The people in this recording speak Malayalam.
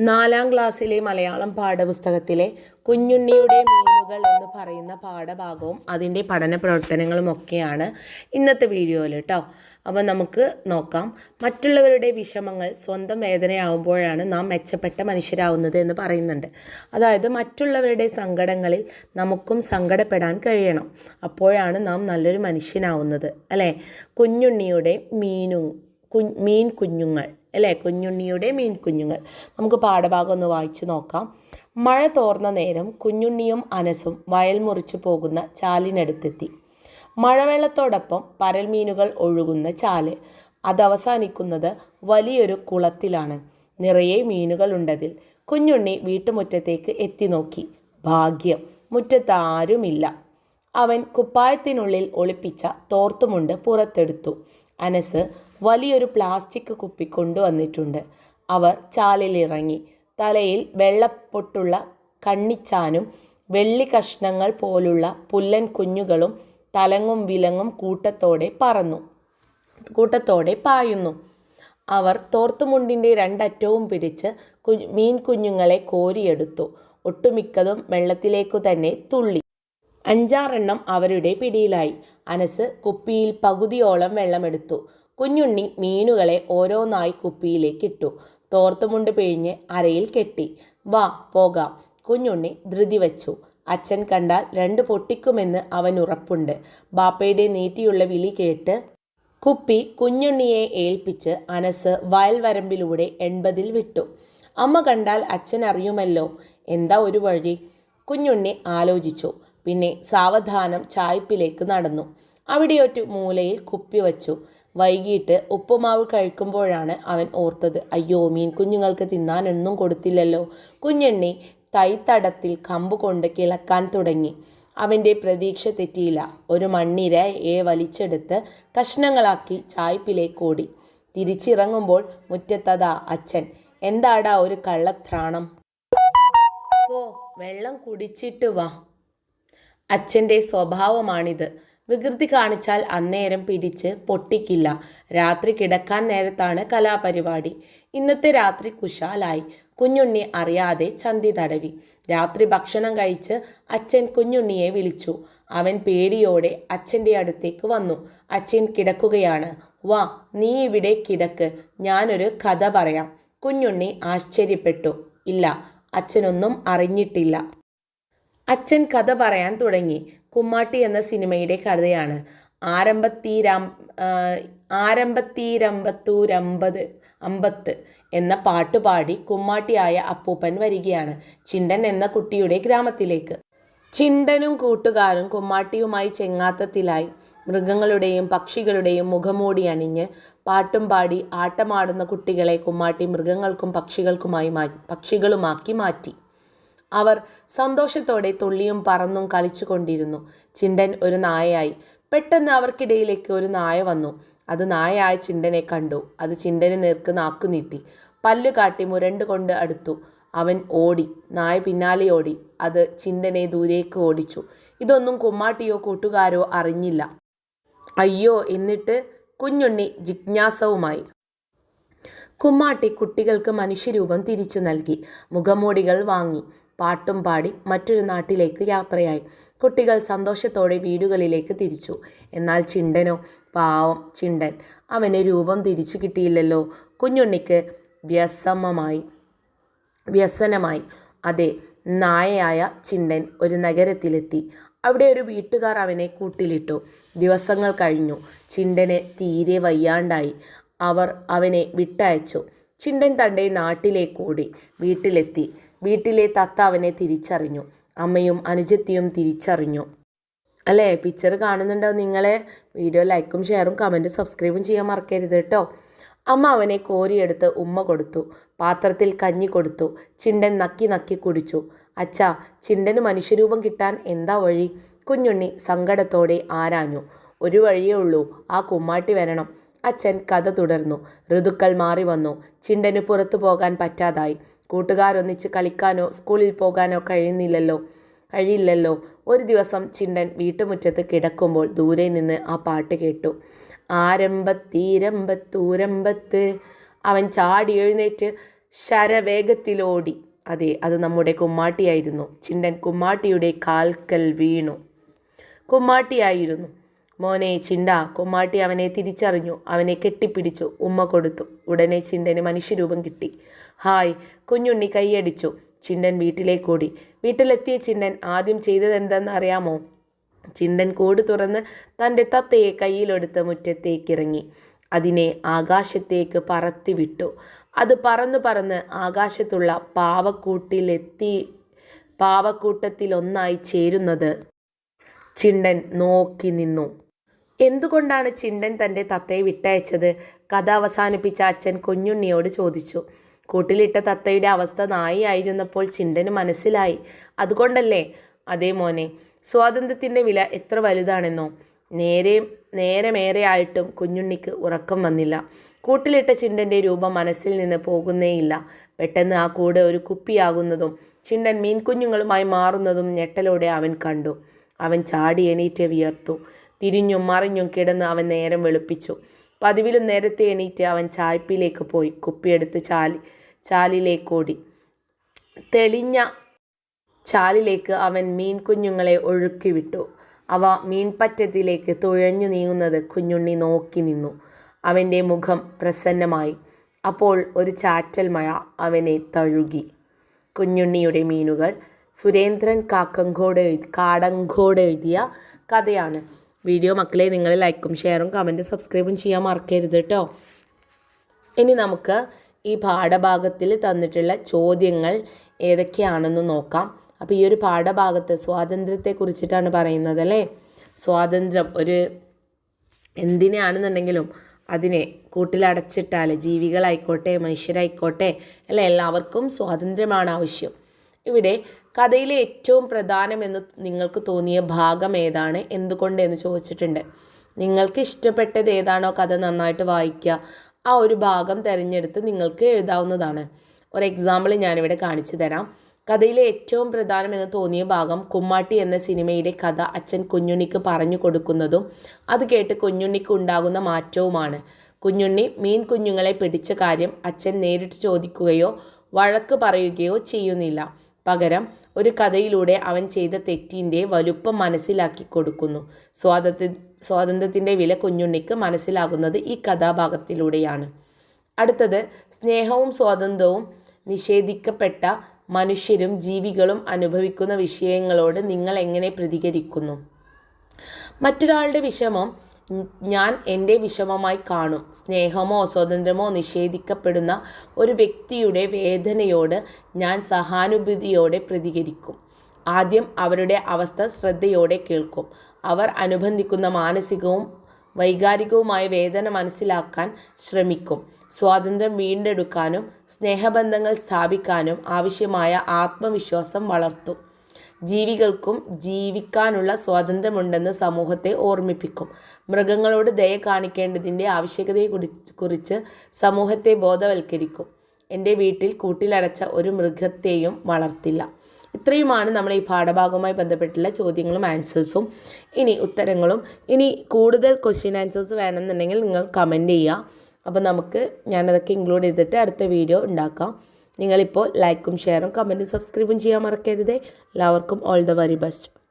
നാലാം ക്ലാസ്സിലെ മലയാളം പാഠപുസ്തകത്തിലെ കുഞ്ഞുണ്ണിയുടെ മീനുകൾ എന്ന് പറയുന്ന പാഠഭാഗവും അതിന്റെ പഠന പ്രവർത്തനങ്ങളും ഒക്കെയാണ് ഇന്നത്തെ വീഡിയോയിൽ കേട്ടോ. അപ്പോൾ നമുക്ക് നോക്കാം. മറ്റുള്ളവരുടെ വിഷമങ്ങൾ സ്വന്തം വേദനയാവുമ്പോഴാണ് നാം മെച്ചപ്പെട്ട മനുഷ്യരാവുന്നത് എന്ന് പറയുന്നുണ്ട്. അതായത് മറ്റുള്ളവരുടെ സങ്കടങ്ങളിൽ നമുക്കും സങ്കടപ്പെടാൻ കഴിയണം. അപ്പോഴാണ് നാം നല്ലൊരു മനുഷ്യനാവുന്നത് അല്ലേ? കുഞ്ഞുണ്ണിയുടെ മീനു കു മീൻ കുഞ്ഞുങ്ങൾ അല്ലേ? കുഞ്ഞുണ്ണിയുടെ മീൻ കുഞ്ഞുങ്ങൾ. നമുക്ക് പാഠഭാഗം ഒന്ന് വായിച്ചു നോക്കാം. മഴ തോർന്ന നേരം കുഞ്ഞുണ്ണിയും അനസും വയൽ മുറിച്ചു പോകുന്ന ചാലിനടുത്തെത്തി. മഴവെള്ളത്തോടൊപ്പം പരൽമീനുകൾ ഒഴുകുന്ന ചാൽ അതവസാനിക്കുന്നത് വലിയൊരു കുളത്തിലാണ്. നിറയെ മീനുകളുണ്ടതിൽ കുഞ്ഞുണ്ണി വീട്ടുമുറ്റത്തേക്ക് എത്തി നോക്കി. ഭാഗ്യം മുറ്റത്താരുമില്ല അവൻ കുപ്പായത്തിനുള്ളിൽ ഒളിപ്പിച്ച തോർത്തുമുണ്ട് പുറത്തെടുത്തു. അനസ് വലിയൊരു പ്ലാസ്റ്റിക് കുപ്പി കൊണ്ടുവന്നിട്ടുണ്ട്. അവർ ചാലിലിറങ്ങി. തലയിൽ വെള്ളപ്പൊട്ടുള്ള കണ്ണിച്ചാനും വെള്ളി കഷ്ണങ്ങൾ പോലുള്ള പുല്ലൻ കുഞ്ഞുകളും തലങ്ങും വിലങ്ങും കൂട്ടത്തോടെ പറന്നു. കൂട്ടത്തോടെ പായുന്നു. അവർ തോർത്തുമുണ്ടിന്റെ രണ്ടറ്റവും പിടിച്ച് കു മീൻ കുഞ്ഞുങ്ങളെ കോരിയെടുത്തു. ഒട്ടുമിക്കതും വെള്ളത്തിലേക്കു തന്നെ തുള്ളി. അഞ്ചാറെണ്ണം അവരുടെ പിടിയിലായി. അനസ് കുപ്പിയിൽ പകുതിയോളം വെള്ളമെടുത്തു. കുഞ്ഞുണ്ണി മീനുകളെ ഓരോന്നായി കുപ്പിയിലേക്കിട്ടു തോർത്തുമുണ്ട് പിഴിഞ്ഞ് അരയിൽ കെട്ടി. വാ പോകാം കുഞ്ഞുണ്ണി ധൃതി വച്ചു. അച്ഛൻ കണ്ടാൽ രണ്ട് പൊട്ടിക്കുമെന്ന് അവൻ ഉറപ്പുണ്ട്. ബാപ്പയുടെ നീട്ടിയുള്ള വിളി കേട്ട് കുപ്പി കുഞ്ഞുണ്ണിയെ ഏൽപ്പിച്ച് അനസ് വയൽവരമ്പിലൂടെ എൺപതിൽ വിട്ടു. അമ്മ കണ്ടാൽ അച്ഛൻ അറിയുമല്ലോ എന്താ ഒരു വഴി? കുഞ്ഞുണ്ണി ആലോചിച്ചു. പിന്നെ സാവധാനം ചായ്പിലേക്ക് നടന്നു. അവിടെയൊരു മൂലയിൽ കുപ്പി വച്ചു. വൈകിട്ട് ഉപ്പുമാവ് കഴിക്കുമ്പോഴാണ് അവൻ ഓർത്തത്. അയ്യോ മീൻ കുഞ്ഞുങ്ങൾക്ക് തിന്നാനൊന്നും കൊടുത്തില്ലല്ലോ. കുഞ്ഞെണ്ണി തൈത്തടത്തിൽ കമ്പ് കൊണ്ട് കിളക്കാൻ തുടങ്ങി. അവന്റെ പ്രതീക്ഷ തെറ്റിയില്ല. ഒരു മണ്ണിരയെ വലിച്ചെടുത്ത് കഷ്ണങ്ങളാക്കി ചായ്പിലേക്ക് ഓടി. തിരിച്ചിറങ്ങുമ്പോൾ മുറ്റത്തതാ അച്ഛൻ. എന്താടാ ഒരു കള്ളത്രാണം? ഓ വെള്ളം കുടിച്ചിട്ട് വാ. അച്ഛന്റെ സ്വഭാവമാണിത്. വികൃതി കാണിച്ചാൽ അന്നേരം പിടിച്ച് പൊട്ടിക്കില്ല. രാത്രി കിടക്കാൻ നേരത്താണ് കലാപരിപാടി. ഇന്നത്തെ രാത്രി കുശാലായി. കുഞ്ഞുണ്ണി അറിയാതെ ചന്തി തടവി. രാത്രി ഭക്ഷണം കഴിച്ച് അച്ഛൻ കുഞ്ഞുണ്ണിയെ വിളിച്ചു. അവൻ പേടിയോടെ അച്ഛന്റെ അടുത്തേക്ക് വന്നു. അച്ഛൻ കിടക്കുകയാണ്. വാ നീ ഇവിടെ കിടക്ക്. ഞാനൊരു കഥ പറയാം. കുഞ്ഞുണ്ണി ആശ്ചര്യപ്പെട്ടു. ഇല്ല അച്ഛനൊന്നും അറിഞ്ഞിട്ടില്ല. അച്ഛൻ കഥ പറയാൻ തുടങ്ങി. കുമ്മാട്ടി എന്ന സിനിമയുടെ കഥയാണ്. ആരംഭത്തീരം ആരംഭത്തീരമ്പത്തൂരമ്പത് അമ്പത്ത് എന്ന പാട്ടുപാടി കുമ്മാട്ടിയായ അപ്പൂപ്പൻ വരികയാണ്. ചിണ്ടൻ എന്ന കുട്ടിയുടെ ഗ്രാമത്തിലേക്ക്. ചിണ്ടനും കൂട്ടുകാരും കുമ്മാട്ടിയുമായി ചെങ്ങാത്തത്തിലായി. മൃഗങ്ങളുടെയും പക്ഷികളുടെയും മുഖമൂടി അണിഞ്ഞ് പാട്ടും പാടി ആട്ടമാടുന്ന കുട്ടികളെ കുമ്മാട്ടി മൃഗങ്ങൾക്കും പക്ഷികൾക്കുമായി പക്ഷികളുമാക്കി മാറ്റി. അവർ സന്തോഷത്തോടെ തുള്ളിയും പറന്നും കളിച്ചു കൊണ്ടിരുന്നു ചിണ്ടൻ ഒരു നായയായി. പെട്ടെന്ന് അവർക്കിടയിലേക്ക് ഒരു നായ വന്നു. അത് നായയായ ചിണ്ടനെ കണ്ടു. അത് ചിണ്ടന് നേർക്ക് നാക്കു നീട്ടി. പല്ലു കാട്ടി മുരണ്ട് കൊണ്ട് അടുത്തു. അവൻ ഓടി. നായ പിന്നാലെ ഓടി. അത് ചിണ്ടനെ ദൂരേക്ക് ഓടിച്ചു. ഇതൊന്നും കുമ്മാട്ടിയോ കൂട്ടുകാരോ അറിഞ്ഞില്ല. അയ്യോ എന്നിട്ട് കുഞ്ഞുണ്ണി ജിജ്ഞാസവുമായി. കുമ്മാട്ടി കുട്ടികൾക്ക് മനുഷ്യരൂപം തിരിച്ചു നൽകി. മുഖമൂടികൾ വാങ്ങി. പാട്ടും പാടി മറ്റൊരു നാട്ടിലേക്ക് യാത്രയായി. കുട്ടികൾ സന്തോഷത്തോടെ വീടുകളിലേക്ക് തിരിച്ചു. എന്നാൽ ചിണ്ടനോ? പാവം ചിണ്ടൻ. അവന് രൂപം തിരിച്ചു കിട്ടിയില്ലല്ലോ. കുഞ്ഞുണ്ണിക്ക് വ്യസമമായി. വ്യസനമായി. അതെ നായയായ ചിണ്ടൻ ഒരു നഗരത്തിലെത്തി. അവിടെ ഒരു വീട്ടുകാർ അവനെ കൂട്ടിലിട്ടു. ദിവസങ്ങൾ കഴിഞ്ഞു. ചിണ്ടന് തീരെ വയ്യാണ്ടായി. അവർ അവനെ വിട്ടയച്ചു. ചിണ്ടൻ തന്റെ നാട്ടിലേക്കോടി വീട്ടിലെത്തി. വീട്ടിലെ തത്ത അവനെ തിരിച്ചറിഞ്ഞു. അമ്മയും അനുജത്തിയും തിരിച്ചറിഞ്ഞു. അല്ലേ? പിക്ചർ കാണുന്നുണ്ടോ നിങ്ങളെ? വീഡിയോ ലൈക്കും ഷെയറും കമന്റും സബ്സ്ക്രൈബും ചെയ്യാൻ മറക്കരുത് കേട്ടോ. അമ്മ അവനെ കോരിയെടുത്ത് ഉമ്മ കൊടുത്തു. പാത്രത്തിൽ കഞ്ഞി കൊടുത്തു. ചിണ്ടൻ നക്കി നക്കി കുടിച്ചു. അച്ഛാ ചിണ്ടന് മനുഷ്യരൂപം കിട്ടാൻ എന്താ വഴി? കുഞ്ഞുണ്ണി സങ്കടത്തോടെ ആരാഞ്ഞു. ഒരു വഴിയേ ഉള്ളൂ. ആ കുമ്മാട്ടി വരണം. അച്ഛൻ കഥ തുടർന്നു. ഋതുക്കൾ മാറി വന്നു. ചിണ്ടന് പുറത്തു പോകാൻ പറ്റാതായി. കൂട്ടുകാരൊന്നിച്ച് കളിക്കാനോ സ്കൂളിൽ പോകാനോ കഴിയുന്നില്ലല്ലോ. കഴിയില്ലല്ലോ. ഒരു ദിവസം ചിണ്ടൻ വീട്ടുമുറ്റത്ത് കിടക്കുമ്പോൾ ദൂരെ നിന്ന് ആ പാട്ട് കേട്ടു. ആരംഭത്തീരമ്പത്തൂരമ്പത്ത് അവൻ ചാടി എഴുന്നേറ്റ് ശരവേഗത്തിലോടി. അതെ അത് നമ്മുടെ കുമ്മാട്ടിയായിരുന്നു. ചിണ്ടൻ കുമ്മാട്ടിയുടെ കാൽക്കൽ വീണു. കുമ്മാട്ടിയായിരുന്നു. മോനെ ചിണ്ട. കൊമ്മാട്ടി അവനെ തിരിച്ചറിഞ്ഞു. അവനെ കെട്ടിപ്പിടിച്ചു. ഉമ്മ കൊടുത്തു. ഉടനെ ചിണ്ടന് മനുഷ്യരൂപം കിട്ടി. ഹായ്. കുഞ്ഞുണ്ണി കൈയടിച്ചു. ചിണ്ടൻ വീട്ടിലേക്കോടി വീട്ടിലെത്തിയ ചിണ്ടൻ ആദ്യം ചെയ്തതെന്തെന്ന് അറിയാമോ? ചിണ്ടൻ കൂട് തുറന്ന് തന്റെ തത്തയെ കയ്യിലെടുത്ത് മുറ്റത്തേക്കിറങ്ങി. അതിനെ ആകാശത്തേക്ക് പറത്തിവിട്ടു. അത് പറന്ന് പറന്ന് ആകാശത്തുള്ള പാവക്കൂട്ടിലെത്തി പാവക്കൂട്ടത്തിലൊന്നായി ചേരുന്നത് ചിണ്ടൻ നോക്കി നിന്നു. എന്തുകൊണ്ടാണ് ചിണ്ടൻ തന്റെ തത്തയെ വിട്ടയച്ചത്? കഥ അവസാനിപ്പിച്ച അച്ഛൻ കുഞ്ഞുണ്ണിയോട് ചോദിച്ചു. കൂട്ടിലിട്ട തത്തയുടെ അവസ്ഥ നായിയായിരുന്നപ്പോൾ ചിണ്ടന് മനസ്സിലായി. അതുകൊണ്ടല്ലേ? അതേ മോനെ സ്വാതന്ത്ര്യത്തിന്റെ വില എത്ര വലുതാണെന്നോ. നേരെ നേരമേറെ ആയിട്ടും കുഞ്ഞുണ്ണിക്ക് ഉറക്കം വന്നില്ല. കൂട്ടിലിട്ട ചിണ്ടന്റെ രൂപം മനസ്സിൽ നിന്ന് പോകുന്നേയില്ല. പെട്ടെന്ന് ആ കൂട് ഒരു കുപ്പിയാകുന്നതും ചിണ്ടൻ മീൻകുഞ്ഞുങ്ങളുമായി മാറുന്നതും ഞെട്ടലോടെ അവൻ കണ്ടു. അവൻ ചാടി എണീറ്റ് വിയർത്തു. തിരിഞ്ഞും മറിഞ്ഞും കിടന്ന് അവൻ നേരം വെളുപ്പിച്ചു. പതിവിലും നേരത്തെ എണീറ്റ് അവൻ ചായ്പിലേക്ക് പോയി. കുപ്പിയെടുത്ത് ചാലി ചാലിലേക്കോടി തെളിഞ്ഞ ചാലിലേക്ക് അവൻ മീൻ കുഞ്ഞുങ്ങളെ ഒഴുക്കി വിട്ടു അവ മീൻപറ്റത്തിലേക്ക് തുഴഞ്ഞു നീങ്ങുന്നത് കുഞ്ഞുണ്ണി നോക്കി നിന്നു. അവന്റെ മുഖം പ്രസന്നമായി. അപ്പോൾ ഒരു ചാറ്റൽ മഴ അവനെ തഴുകി. കുഞ്ഞുണ്ണിയുടെ മീനുകൾ സുരേന്ദ്രൻ കാക്കങ്കോട് കാടങ്കോട് എഴുതിയ കഥയാണ്. വീഡിയോ മക്കളെ നിങ്ങൾ ലൈക്കും ഷെയറും കമന്റും സബ്സ്ക്രൈബും ചെയ്യാൻ മറക്കരുത് കേട്ടോ ഇനി നമുക്ക് ഈ പാഠഭാഗത്തിൽ തന്നിട്ടുള്ള ചോദ്യങ്ങൾ ഏതൊക്കെയാണെന്ന് നോക്കാം. അപ്പോൾ ഈ ഒരു പാഠഭാഗത്ത് സ്വാതന്ത്ര്യത്തെ കുറിച്ചിട്ടാണ് പറയുന്നത് അല്ലേ? സ്വാതന്ത്ര്യം ഒരു എന്തിനാണെന്നുണ്ടെങ്കിലും അതിനെ കൂട്ടിലടച്ചിട്ടാൽ ജീവികളായിക്കോട്ടെ മനുഷ്യരായിക്കോട്ടെ അല്ല? എല്ലാവർക്കും സ്വാതന്ത്ര്യമാണ് ആവശ്യം. ഇവിടെ കഥയിലെ ഏറ്റവും പ്രധാനമെന്ന് നിങ്ങൾക്ക് തോന്നിയ ഭാഗം ഏതാണ്? എന്തുകൊണ്ട് എന്ന് ചോദിച്ചിട്ടുണ്ട്. നിങ്ങൾക്ക് ഇഷ്ടപ്പെട്ടത് ഏതാണോ കഥ നന്നായിട്ട് വായിക്കുക. ആ ഒരു ഭാഗം തിരഞ്ഞെടുത്ത് നിങ്ങൾക്ക് എഴുതാവുന്നതാണ്. ഒരു എക്സാമ്പിൾ ഞാനിവിടെ കാണിച്ചു തരാം. കഥയിലെ ഏറ്റവും പ്രധാനമെന്ന് തോന്നിയ ഭാഗം കുമ്മാട്ടി എന്ന സിനിമയുടെ കഥ അച്ഛൻ കുഞ്ഞുണ്ണിക്ക് പറഞ്ഞു കൊടുക്കുന്നതും അത് കേട്ട് കുഞ്ഞുണ്ണിക്ക് ഉണ്ടാകുന്ന മാറ്റവുമാണ്. കുഞ്ഞുണ്ണി മീൻ കുഞ്ഞുങ്ങളെ പിടിച്ച കാര്യം അച്ഛൻ നേരിട്ട് ചോദിക്കുകയോ വഴക്ക് പറയുകയോ ചെയ്യുന്നില്ല. പകരം ഒരു കഥയിലൂടെ അവൻ ചെയ്ത തെറ്റിന്റെ വലുപ്പം മനസ്സിലാക്കി കൊടുക്കുന്നു. സ്വാതന്ത്ര്യ സ്വാതന്ത്ര്യത്തിന്റെ വില കുഞ്ഞുണ്ണിക്ക് മനസ്സിലാകുന്നത് ഈ കഥാഭാഗത്തിലൂടെയാണ്. അടുത്തത് സ്നേഹവും സ്വാതന്ത്ര്യവും നിഷേധിക്കപ്പെട്ട മനുഷ്യരും ജീവികളും അനുഭവിക്കുന്ന വിഷയങ്ങളോട് നിങ്ങൾ എങ്ങനെ പ്രതികരിക്കുന്നു? മറ്റൊരാളുടെ വിഷമം ഞാൻ എന്റെ വിഷമമായി കാണും. സ്നേഹമോ സ്വാതന്ത്ര്യമോ നിഷേധിക്കപ്പെടുന്ന ഒരു വ്യക്തിയുടെ വേദനയോട് ഞാൻ സഹാനുഭൂതിയോടെ പ്രതികരിക്കും. ആദ്യം അവരുടെ അവസ്ഥ ശ്രദ്ധയോടെ കേൾക്കും. അവർ അനുബന്ധിക്കുന്ന മാനസികവും വൈകാരികവുമായ വേദന മനസ്സിലാക്കാൻ ശ്രമിക്കും. സ്വാതന്ത്ര്യം വീണ്ടെടുക്കാനും സ്നേഹബന്ധങ്ങൾ സ്ഥാപിക്കാനും ആവശ്യമായ ആത്മവിശ്വാസം വളർത്തും. ജീവികൾക്കും ജീവിക്കാനുള്ള സ്വാതന്ത്ര്യമുണ്ടെന്ന് സമൂഹത്തെ ഓർമ്മിപ്പിക്കും. മൃഗങ്ങളോട് ദയ കാണിക്കേണ്ടതിന്റെ ആവശ്യകതയെ കുറിച്ച് സമൂഹത്തെ ബോധവൽക്കരിക്കും. എന്റെ വീട്ടിൽ കൂട്ടിലടച്ച ഒരു മൃഗത്തെയും വളർത്തില്ല. ഇത്രയുമാണ് നമ്മൾ ഈ പാഠഭാഗവുമായി ബന്ധപ്പെട്ടുള്ള ചോദ്യങ്ങളും ആൻസേഴ്സും. ഇനി ഉത്തരങ്ങളും. ഇനി കൂടുതൽ ക്വസ്റ്റ്യൻ ആൻസേഴ്സ് വേണമെന്നുണ്ടെങ്കിൽ നിങ്ങൾ കമന്റ് ചെയ്യുക. അപ്പോൾ നമുക്ക് ഞാനതൊക്കെ ഇൻക്ലൂഡ് ചെയ്തിട്ട് അടുത്ത വീഡിയോ ഉണ്ടാക്കാം. നിങ്ങളിപ്പോൾ ലൈക്കും ഷെയറും കമന്റും സബ്സ്ക്രൈബും ചെയ്യാൻ മറക്കരുതേ. എല്ലാവർക്കും ഓൾ ദ വെരി ബെസ്റ്റ്